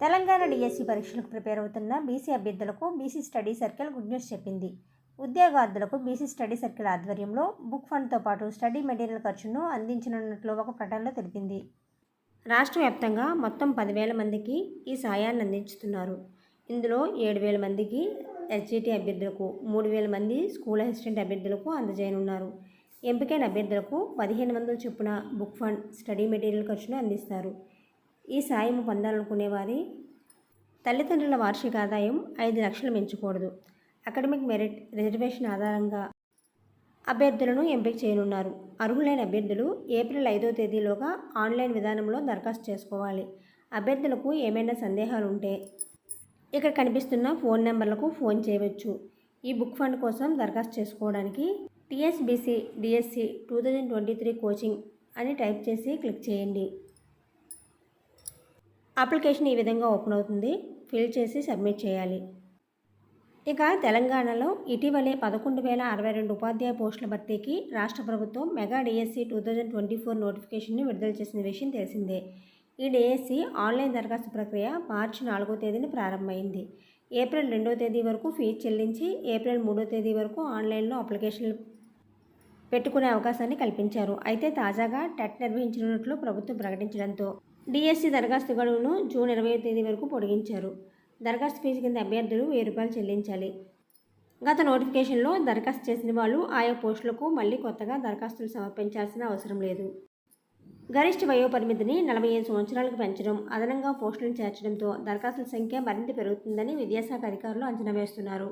Telangana DSC పరీక్షలకు prepare అవుతున్న BC అభ్యర్థులకు BC study circle good news చెప్పింది. ఉద్యోగార్థులకు బీసీ స్టడీ సర్కిల్ ఆధ్వర్యంలో బుక్ ఫండ్తో పాటు స్టడీ మెటీరియల్ ఖర్చును అందించనున్నట్లు ఒక ప్రకటనలో తెలిపింది. రాష్ట్ర వ్యాప్తంగా మొత్తం పదివేల మందికి ఈ సాయాన్ని అందించుతున్నారు. ఇందులో ఏడు వేల మందికి ఎస్జిటి అభ్యర్థులకు మూడు వేల మంది స్కూల్ అసిస్టెంట్ అభ్యర్థులకు అందజేయనున్నారు. ఎంపికైన అభ్యర్థులకు పదిహేను వందల చొప్పున బుక్ ఫండ్ స్టడీ మెటీరియల్ ఖర్చును అందిస్తారు. ఈ సాయం పొందాలనుకునే వారి తల్లిదండ్రుల వార్షిక ఆదాయం ఐదు లక్షలు మించకూడదు. అకాడమిక్ మెరిట్ రిజర్వేషన్ ఆధారంగా అభ్యర్థులను ఎంపిక చేయనున్నారు. అర్హులైన అభ్యర్థులు ఏప్రిల్ ఐదో తేదీలోగా ఆన్లైన్ విధానంలో దరఖాస్తు చేసుకోవాలి. అభ్యర్థులకు ఏమైనా సందేహాలు ఉంటే ఇక్కడ కనిపిస్తున్న ఫోన్ నెంబర్లకు ఫోన్ చేయవచ్చు. ఈ బుక్ ఫండ్ కోసం దరఖాస్తు చేసుకోవడానికి TSBC DSC two thousand twenty three coaching అని టైప్ చేసి క్లిక్ చేయండి. అప్లికేషన్ ఈ విధంగా ఓపెన్ అవుతుంది. ఫిల్ చేసి సబ్మిట్ చేయాలి. ఇక తెలంగాణలో ఇటీవలే పదకొండు వేల అరవై రెండు ఉపాధ్యాయ పోస్టుల భర్తీకి రాష్ట్ర ప్రభుత్వం mega DSC two thousand twenty four నోటిఫికేషన్ను విడుదల చేసిన విషయం తెలిసిందే. ఈ డిఎస్సి ఆన్లైన్ దరఖాస్తు ప్రక్రియ మార్చి నాలుగో తేదీన ప్రారంభమైంది. ఏప్రిల్ రెండో తేదీ వరకు ఫీజు చెల్లించి ఏప్రిల్ మూడో తేదీ వరకు ఆన్లైన్లో అప్లికేషన్లు పెట్టుకునే అవకాశాన్ని కల్పించారు. అయితే తాజాగా టెట్ నిర్వహించినట్లు ప్రభుత్వం ప్రకటించడంతో డిఎస్సి దరఖాస్తు గడువును జూన్ ఇరవై తేదీ వరకు పొడిగించారు. దరఖాస్తు ఫీజు కింద అభ్యర్థులు వెయ్యి రూపాయలు చెల్లించాలి. గత నోటిఫికేషన్లో దరఖాస్తు చేసిన వాళ్ళు ఆయా పోస్టులకు మళ్ళీ కొత్తగా దరఖాస్తులు సమర్పించాల్సిన అవసరం లేదు. గరిష్ట వయో పరిమితిని నలభై ఐదు సంవత్సరాలకు పెంచడం అదనంగా పోస్టులను చేర్చడంతో దరఖాస్తుల సంఖ్య మరింత పెరుగుతుందని విద్యాశాఖ అధికారులు అంచనా వేస్తున్నారు.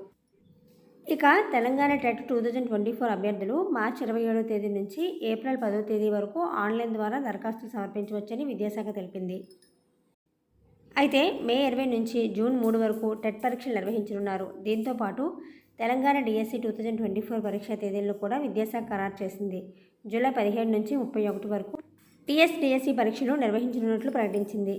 ఇక Telangana TET two thousand twenty four అభ్యర్థులు మార్చి ఇరవై ఏడో తేదీ నుంచి ఏప్రిల్ పదో తేదీ వరకు ఆన్లైన్ ద్వారా దరఖాస్తులు సమర్పించవచ్చని విద్యాశాఖ తెలిపింది. అయితే మే ఇరవై నుంచి జూన్ మూడు వరకు టెట్ పరీక్షలు నిర్వహించనున్నారు. దీంతో పాటు Telangana DSC two thousand twenty four పరీక్షా తేదీలను కూడా విద్యాశాఖ ఖరారు చేసింది. జూలై పదిహేడు నుంచి ముప్పై ఒకటి వరకు టీఎస్డిఎస్సి పరీక్షలు నిర్వహించనున్నట్లు ప్రకటించింది.